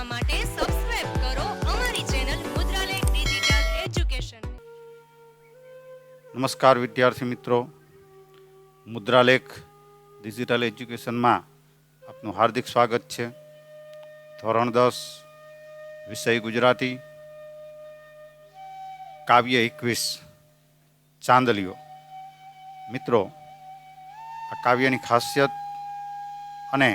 જોવા માટે સબસ્ક્રાઇબ કરો અમારી ચેનલ મુદ્રાલેખ ડિજિટલ એજ્યુકેશન નમસ્કાર વિદ્યાર્થી મિત્રો. મુદ્રાલેખ ડિજિટલ એજ્યુકેશનમાં આપનું હાર્દિક સ્વાગત છે. ધોરણ દસ, વિષય ગુજરાતી. કાવ્ય એકવીસ, ચાંદલીઓ. મિત્રો, આ કાવ્યની ખાસિયત અને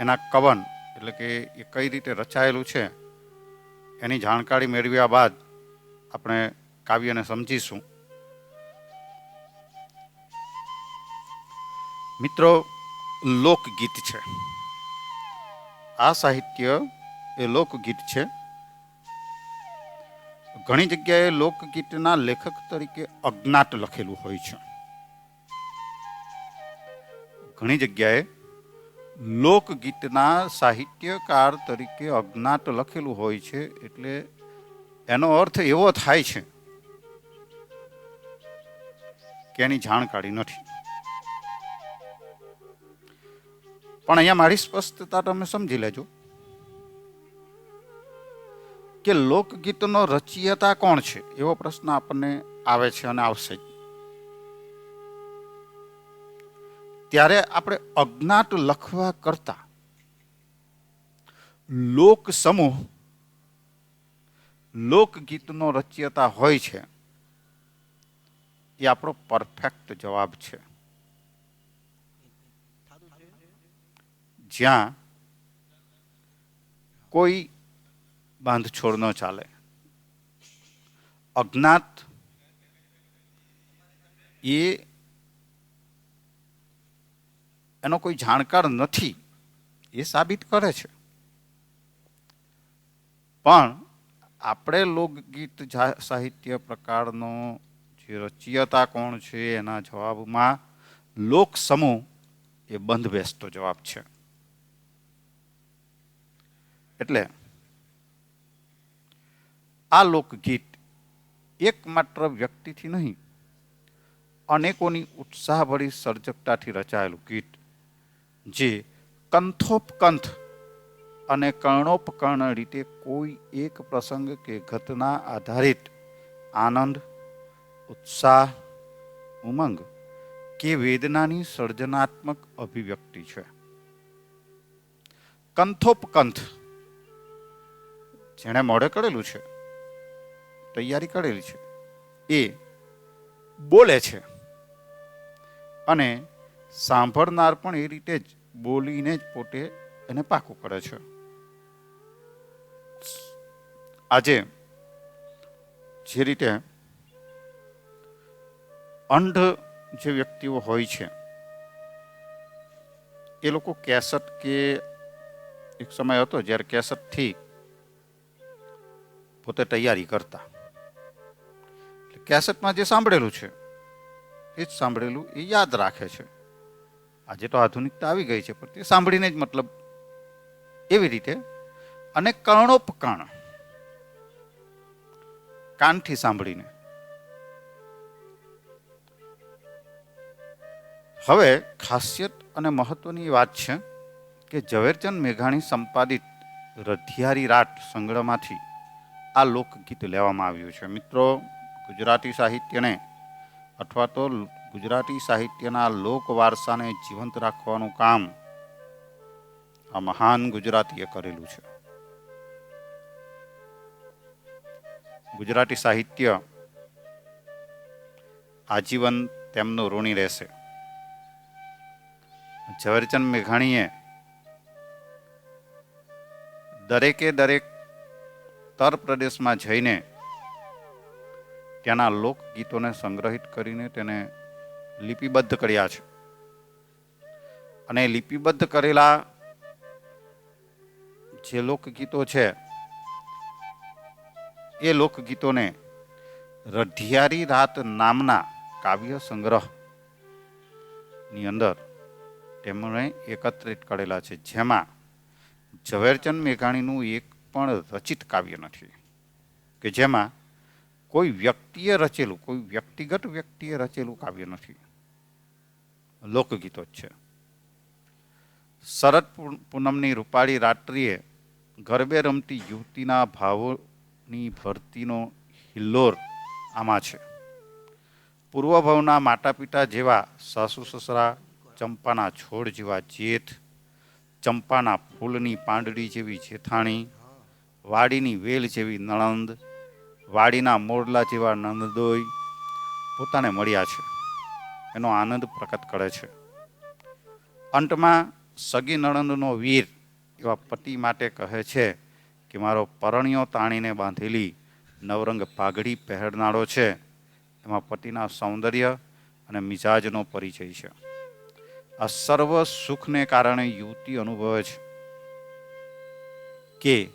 એના કવન એટલે કે એ કઈ રીતે રચાયેલું છે, એની જાણકારી મેળવ્યા બાદ આપણે કાવ્યને સમજીશું. મિત્રો, લોકગીત છે. આ સાહિત્ય એ લોકગીત છે. ઘણી જગ્યાએ લોકગીતના લેખક તરીકે અજ્ઞાત લખેલું હોય છે. ઘણી જગ્યાએ લોકગીતના સાહિત્યકાર તરીકે અજ્ઞાત લખેલું હોય છે, એટલે એનો અર્થ એવો થાય છે કે એની જાણકારી નથી પણ અહીંયા મારી સ્પષ્ટતા તમે સમજી લેજો કે લોકગીતનો રચયિતા કોણ છે એવો પ્રશ્ન આપણને આવે છે અને આવશે જ. ત્યારે આપણે અજ્ઞાત લખવા કરતા લોક સમૂહ લોકગીતનો રચયિતા હોય છે, એ આપણો પરફેક્ટ જવાબ છે. જ્યાં કોઈ બાંધછોડ ન ચાલે. અજ્ઞાત એ એનો કોઈ જાણકાર નથી, એ સાબિત કરે છે. પણ આપણે લોકગીત સાહિત્ય પ્રકારનો જે રચિયતા કોણ છે એના જવાબમાં લોક સમૂહ એ બંધ બેસતો જવાબ છે. એટલે આ લોકગીત એકમાત્ર વ્યક્તિથી નહીં, અનેકોની ઉત્સાહભરી સર્જકતાથી રચાયેલું ગીત જે, કંથોપકંથ અને કર્ણોપકર્ણ રીતે કોઈ એક પ્રસંગ કે ઘટના આધારિત આનંદ, ઉત્સાહ, ઉમંગ કે વેદનાની સર્જનાત્મક અભિવ્યક્તિ છે. કંથોપકંથ જેણે મોડે કરેલું છે, તૈયારી કરેલી છે, એ બોલે છે અને સાંભળનાર પણ એ રીતે જ બોલીને જ પોતે એને પાકું કરે છે. આજે જે રીતે અંધ જે વ્યક્તિઓ હોય છે, એ લોકો કેસટ કે એક સમય હતો જ્યારે કેસટથી પોતે તૈયારી કરતા. કેસેટમાં જે સાંભળેલું છે, એ જ સાંભળેલું એ યાદ રાખે છે. આજે તો આધુનિકતા આવી ગઈ છે, પણ તે સાંભળીને જ મતલબ એવી રીતે અને કર્ણોપકર્ણ કાનથી સાંભળીને. હવે ખાસિયત અને મહત્વની વાત છે કે ઝવેરચંદ મેઘાણી સંપાદિત રધિયારી રાટ સંગ્રહમાંથી આ લોકગીત લેવામાં આવ્યું છે. મિત્રો, ગુજરાતી સાહિત્યને અથવા તો ગુજરાતી સાહિત્યના લોક વારસાને જીવંત રાખવાનું કામ આ મહાન ગુજરાતીએ કરેલું છે. ગુજરાતી સાહિત્ય આજીવન તેમનું ઋણી રહેશે. ઝવેરચંદ મેઘાણીએ દરેકે દરેક ઉત્તર પ્રદેશમાં જઈને ત્યાંના લોકગીતોને સંગ્રહિત કરીને તેને લિપિબદ્ધ કર્યા છે. અને લિપિબદ્ધ કરેલા જે લોકગીતો છે, એ લોકગીતોને રઢિયારી રાત નામના કાવ્ય સંગ્રહની અંદર તેમણે એકત્રિત કરેલા છે. જેમાં ઝવેરચંદ મેઘાણીનું એક પણ રચિત કાવ્ય નથી, કે જેમાં કોઈ વ્યક્તિએ રચેલું, કોઈ વ્યક્તિગત વ્યક્તિએ રચેલું કાવ્ય નથી. લોકગીતો જ છે. શરદ પૂનમની રૂપાળી રાત્રિએ ગરબે રમતી યુવતીના ભાવોની ભરતીનો હિલ્લોર આમાં છે. પૂર્વભાવના માતા પિતા જેવા સાસુ સસરા, ચંપાના છોડ જેવા જેઠ, ચંપાના ફૂલની પાંદડી જેવી જેઠાણી, વાડીની વેલ જેવી નણંદ, વાડીના મોરલા જેવા નંદદોઈ પોતાને મળ્યા છે. એનો આનંદ પ્રકટ કરે છે. અંતમાં સગી નણંદનો વીર એવા પતિ માટે કહે છે કે મારો પરણિયો તાણીને બાંધેલી નવરંગ પાઘડી પહેરનારો છે. એમાં પતિના સૌંદર્ય અને મિજાજનો પરિચય છે. આ સર્વ સુખને કારણે યુવતી અનુભવે છે કે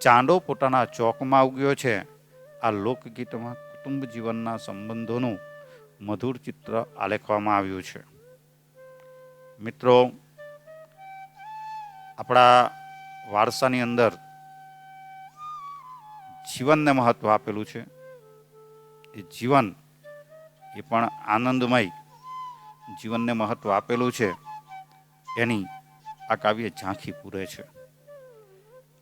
ચાંદો પોતાના ચોકમાં ઉગ્યો છે. આ લોકગીતમાં કુટુંબ જીવનના સંબંધોનું મધુર ચિત્ર આલેખવામાં આવ્યું છે. મિત્રો, આપણા વારસાની અંદર જીવનને મહત્વ આપેલું છે. એ જીવન એ પણ આનંદમય જીવનને મહત્વ આપેલું છે. એની આ કાવ્ય ઝાંખી પૂરે છે.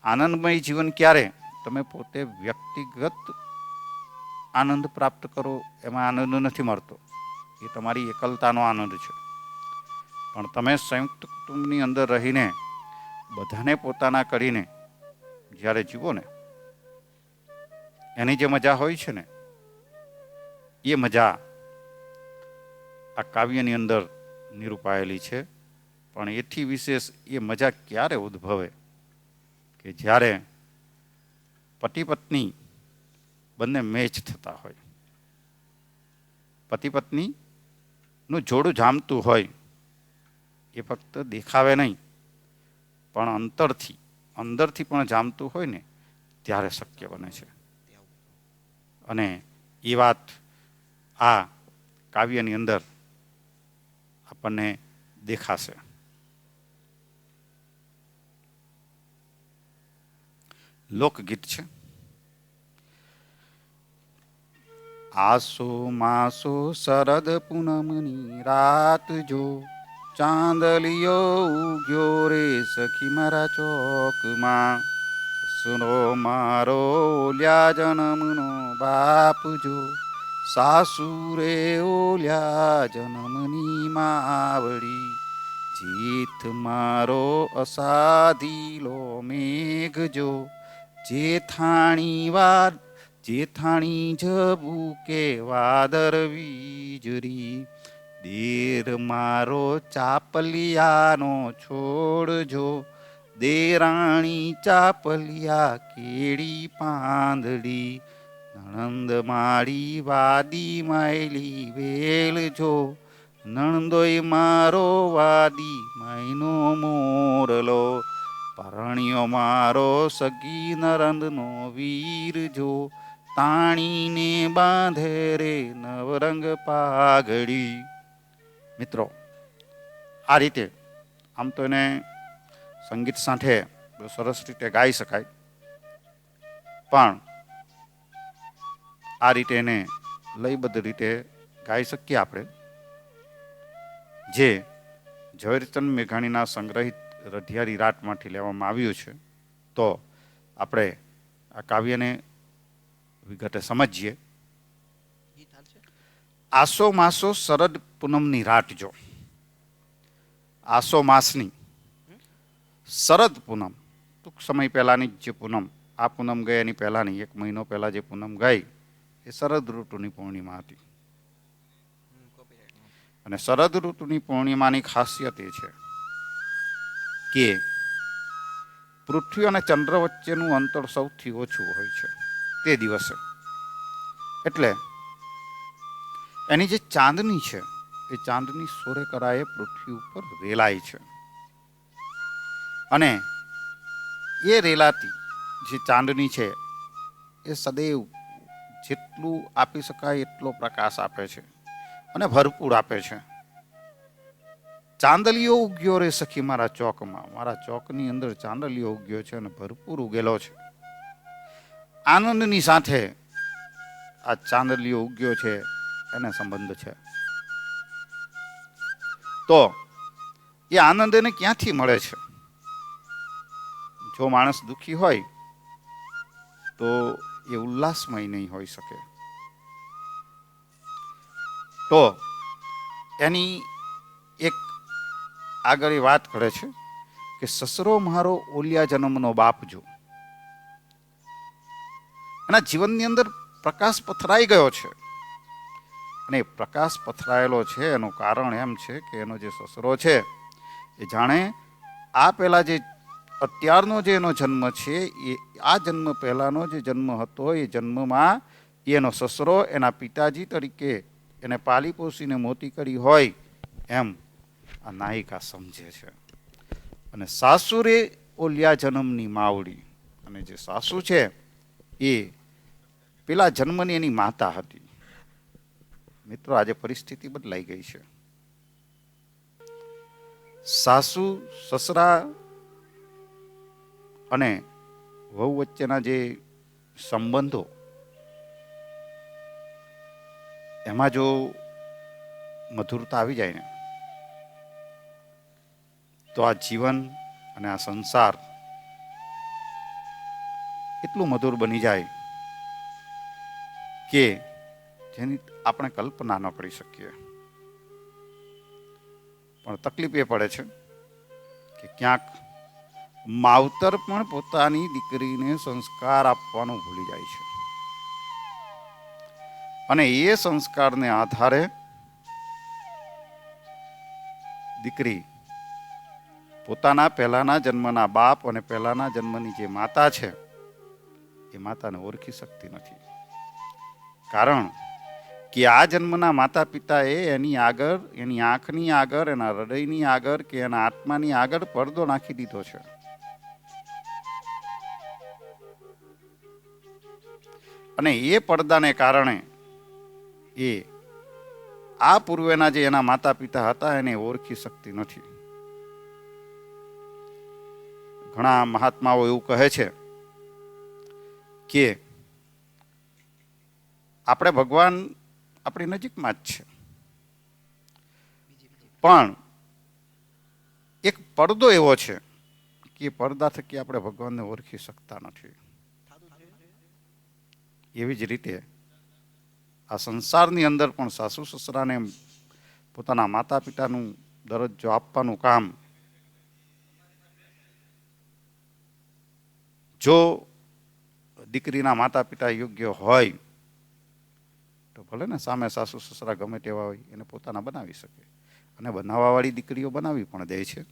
આનંદમય જીવન ક્યારે? તમે પોતે વ્યક્તિગત આનંદ પ્રાપ્ત કરો, એમાં આનંદ નથી મળતો. એ તમારી એકલતાનો આનંદ છે. પણ તમે સંયુક્ત કુટુંબની અંદર રહીને, બધાને પોતાના કરીને જ્યારે જીવો ને, એની જે મજા હોય છે ને, એ મજા આ કાવ્યની અંદર નિરૂપાયેલી છે. પણ એથી વિશેષ એ મજા ક્યારે ઉદ્ભવે કે જ્યારે પતિ પત્ની બંને મેચ થતા હોય. પતિ પત્નીનું જોડું જામતું હોય, એ ફક્ત દેખાવે નહીં. પણ અંતરથી, અંદરથી પણ જામતું હોય ને, ત્યારે શક્ય બને છે. અને એ વાત આ કાવ્યની અંદર આપણને દેખાશે. લોકગીત છે. આસો માસો શરદ પૂનમની રાત જો ચાંદલિયો ઉગ્યો રે સખી મારા ચોકમાં. સુનો મારો ઓલ્યા જન્મનો બાપ જો સાસુ રે ઓલ્યા જન્મની માવડી. જીત મારો અસાધીલો મેઘ જો જેથાણી વાર જેથાણી જબુ કે વાદર વીજરી દેર મારો ચાપલિયાનો છોડજો. દેરાણી ચાપલિયા કેડી પાંદડી. નણંદ માળી વાદી માયલી વેલજો. નણંદોય મારો વાદી માયનો મોરલો. પરણ્યો મારો સગી નરંદનો વીર જો તાણીને બાંધે રે નવરંગ પાઘડી. મિત્રો, આ રીતે આમ તો એને સંગીત સાથે સરસ રીતે ગાઈ શકાય. પણ આ રીતે એને લયબદ્ધ રીતે ગાઈ શકીએ આપણે. જે ઝવેરચંદ મેઘાણીના સંગ્રહિત રઢિયારી રાટમાંથી લેવામાં આવ્યું છે, તો આપણે આ કાવ્યને વિગતે સમજીએ. આસો માસો શરદ પૂનમની રાત જો. આસો માસની શરદ પૂનમ. ટૂંક સમય પહેલાંની જ જે પૂનમ. આ પૂનમ ગઈ એની પહેલાંની. એક મહિનો પહેલાં જે પૂનમ ગઈ એ શરદ ઋતુની પૂર્ણિમા હતી. અને શરદ ઋતુની પૂર્ણિમાની ખાસિયત એ છે કે પૃથ્વી અને ચંદ્ર વચ્ચેનું અંતર સૌથી ઓછું હોય છે. તે દિવસે. એટલે એની જે ચાંદની છે, એ ચાંદની સોરે કરાએ પૃથ્વી ઉપર રેલાય છે. અને એ રેલાતી જે ચાંદની છે, એ સદૈવ જેટલું આપી શકાય એટલો પ્રકાશ આપે છે અને ભરપૂર આપે છે. ચાંદલીઓ ઉગ્યો રે સખી મારા ચોકમાં. મારા ચોકની અંદર ચાંદલીઓ ઉગ્યો છે અને ભરપૂર ઉગેલો છે. આનંદની સાથે આ ચાંદલિયો ઉગ્યો છે, એને સંબંધ છે. તો એ આનંદ એને ક્યાંથી મળે છે? જો માણસ દુઃખી હોય, તો એ ઉલ્લાસમય નહીં હોઈ શકે. તો એની એક આગળ વાત કરે છે કે, સસરો મારો ઓલિયા જન્મનો બાપ જો. એના જીવનની અંદર પ્રકાશ પથરાઈ ગયો છે. અને એ પ્રકાશ પથરાયેલો છે, એનું કારણ એમ છે કે એનો જે સસરો છે, એ જાણે આ પહેલાં જે અત્યારનો જે એનો જન્મ છે, એ આ જન્મ પહેલાંનો જે જન્મ હતો, એ જન્મમાં એનો સસરો એના પિતાજી તરીકે એને પાલી પોસીને મોતી કરી હોય એમ આ નાયિકા સમજે છે. અને સાસુરે ઓલિયા જન્મની માવડી. અને જે સાસુ છે એ પેલા જન્મની એની માતા હતી. મિત્રો, આજે પરિસ્થિતિ બદલાઈ ગઈ છે. સાસુ, સસરા અને વહુ વચ્ચેના જે સંબંધો, એમાં જો મધુરતા આવી જાય ને, તો આ જીવન અને આ સંસાર એટલું મધુર બની જાય કે જેની આપણે કલ્પના ન કરી શકીએ. પણ તકલીફ એ પડે છે કે ક્યાંક માવતર પણ પોતાની દીકરીને સંસ્કાર આપવાનું ભૂલી જાય છે. અને એ સંસ્કારને આધારે દીકરી પોતાના પહેલાના જન્મના બાપ અને પહેલાના જન્મની જે માતા છે એ માતાને ઓળખી શકતી નથી. કારણ કે આ જન્મના માતા પિતાએ એની આગળ, એની આંખની આગળ, એના હૃદયની આગળ કે એના આત્માની આગળ પડદો નાખી દીધો છે. અને એ પડદાને કારણે એ આ પૂર્વેના જે એના માતા પિતા હતા એને ઓળખી શકતી નથી. ઘણા મહાત્માઓ એવું કહે છે કે આપણે ભગવાન આપણી નજીકમાં જ છે. પણ એક પડદો એવો છે કે પડદા થકી આપણે ભગવાનને ઓળખી શકતા નથી. એવી જ રીતે આ સંસારની અંદર પણ સાસુ સસરાને પોતાના માતા પિતાનું દરજ્જો આપવાનું કામ જો દીકરીના માતા પિતા યોગ્ય હોય, તો ભલે ને સામે સાસુ સસરા ગમે તેવા હોય, એને પોતાના બનાવી શકે. અને બનાવવાવાળી દીકરીઓ બનાવી પણ દે છે.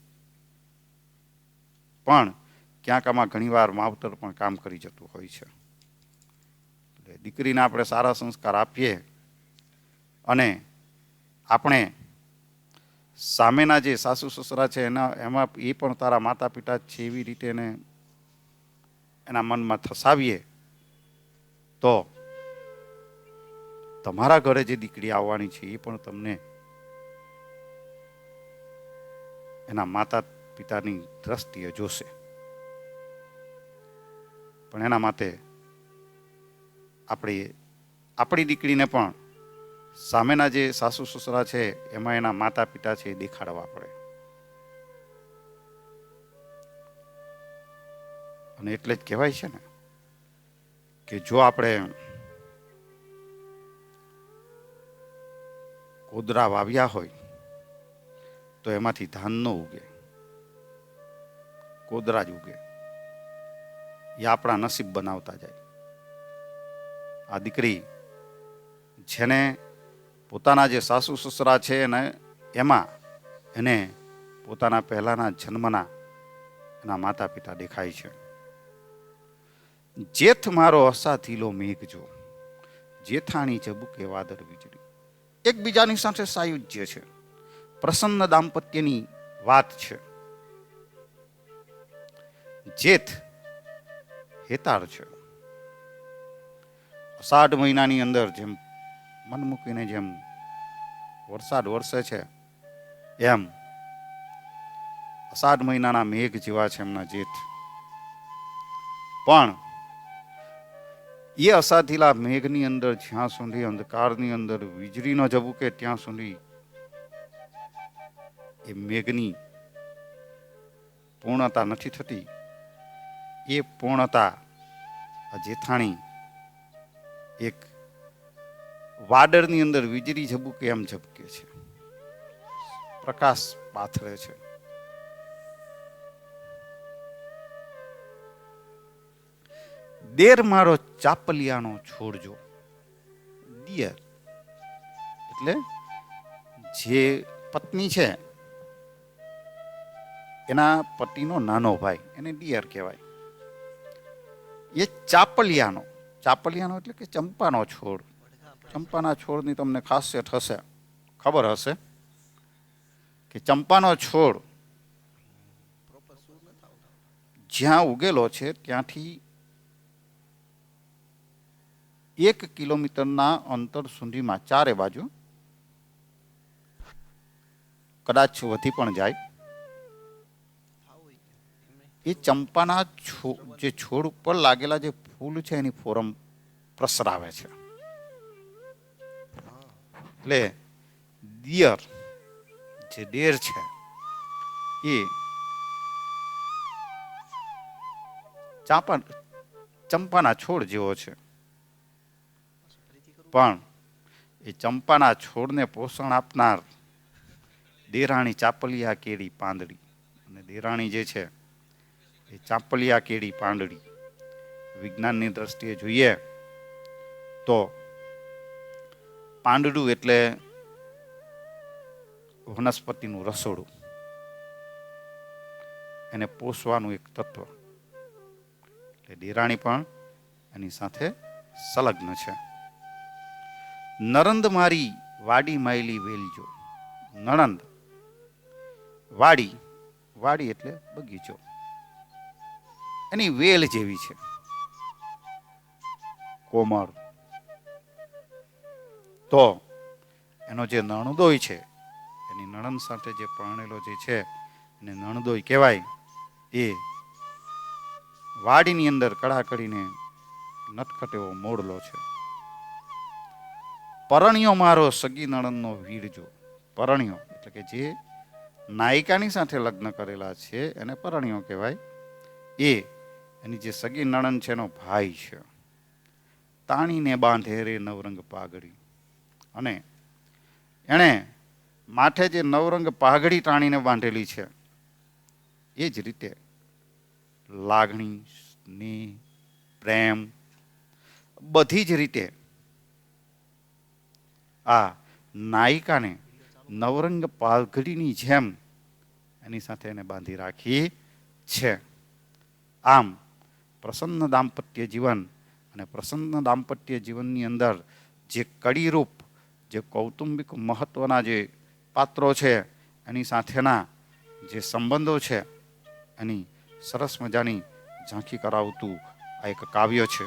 પણ ક્યાંક આમાં ઘણીવાર માવતર પણ કામ કરી જતું હોય છે. એટલે દીકરીને આપણે સારા સંસ્કાર આપીએ અને આપણે સામેના જે સાસુ સસરા છે, એના, એમાં એ પણ તારા માતા પિતા છે એવી રીતે એને, એના મનમાં થસાવીએ તો તમારા ઘરે જે દીકરી આવવાની છે, એ પણ તમને એના માતા પિતાની દ્રષ્ટિએ જોશે. પણ એના માટે આપણી આપણી દીકરીને પણ સામેના જે સાસુ સસરા છે, એમાં એના માતા પિતા છે, એ દેખાડવા પડે. અને એટલે જ કહેવાય છે ને કે જો આપણે કોદરા વાવ્યા હોય, તો એમાંથી ધાન ન ઉગે, કોદરા જ ઉગે. એ આપણા નસીબ બનાવતા જાય. આ દીકરી જેને પોતાના જે સાસુ સસરા છે એને એમાં એને પોતાના પહેલાના જન્મના એના માતા પિતા દેખાય છે. જેથ મારો અસાથીલો મેઘ જો. જેઠાણી ચબુકે વાદળ વીજળી. એકબીજાની સાથે સાયુજ્ય છે. પ્રસન્ન દાંપત્યની વાત છે. જેઠ હેતાળ છે. અષાઢ મહિનાની અંદર જેમ મન મૂકીને જેમ વરસાદ વરસે છે, એમ અષાઢ મહિનાના મેઘ જેવા છે એમના જેઠ. પણ એ અસાધીલા મેઘની અંદર, જ્યાં સુધી અંધકારની અંદર વીજળી ન ઝબુકે, ત્યાં સુધી એ મેઘની પૂર્ણતા નથી થતી. એ પૂર્ણતા જેઠાણી એક વાડરની અંદર વીજળી ઝબુકે, એમ ઝબકે છે. પ્રકાશ પાથરે છે. દેર મારો ચાપલિયાનો છોડજો દિયર. એટલે જે પત્ની છે, એના પતિનો નાનો ભાઈ, એને ડિયર કહેવાય. એ ચાપલિયાનો ચાપલિયાનો એટલે કે ચંપાનો છોડ. ચંપાના છોડની તમને ખાસિયત હશે. ખબર હશે કે ચંપાનો છોડ જ્યાં ઉગેલો છે, ત્યાંથી એક કિલોમીટરના અંતર સુધીમાં ચારે બાજુ કદાચ વધી પણ જાય. એ ચંપાના જે છોડ ઉપર લાગેલા જે ફૂલ છે એની ફોરમ પ્રસરાવે છે. એટલે દિયર જે ડેર છે, એ ચાંપા, ચંપાના છોડ જેવો છે. પણ એ ચંપાના છોડને પોષણ આપનાર દેરાણી ચાપલિયા કેડી પાંદડી. અને દેરાણી જે છે એ ચાંપલિયા કેડી પાંદડી. વિજ્ઞાનની દ્રષ્ટિએ જોઈએ તો પાંદડું એટલે વનસ્પતિનું રસોડું. એને પોષવાનું એક તત્વ. એટલે દેરાણી પણ એની સાથે સંલગ્ન છે. નરંદ મારી વાડી માયલી વેલજો. નણંદ. વાડી. વાડી એટલે બગીચો. એની વેલ જેવી છે. કોમળ. તો એનો જે નણદોય છે, એની નણંદ સાથે જે પરણેલો જે છે, એને નણદોય કહેવાય, એ વાડીની અંદર કળા કરીને નટખટ એવો મોડલો છે. પરણ્યો મારો સગી નણંદનો વીરજો પરણ્યો, એટલે કે જે નાયિકાની સાથે લગ્ન કરેલા છે, એને પરણ્યો કહેવાય. એ, એની જે સગી નણંદ છે, એનો ભાઈ છે. તાણીને બાંધે રે નવરંગ પાઘડી. અને એણે માથે જે નવરંગ પાઘડી તાણીને બાંધેલી છે, એ જ રીતે લાગણી, સ્નેહ, પ્રેમ, બધી જ રીતે આ નાયિકાને નવરંગ પાઘડીની જેમ એની સાથે એને બાંધી રાખી છે. આમ પ્રસન્ન દાંપત્ય જીવન અને પ્રસન્ન દાંપત્ય જીવનની અંદર જે કડીરૂપ, જે કૌટુંબિક મહત્વના જે પાત્રો છે, એની સાથેના જે સંબંધો છે, એની સરસ મજાની ઝાંખી કરાવતું આ એક કાવ્ય છે.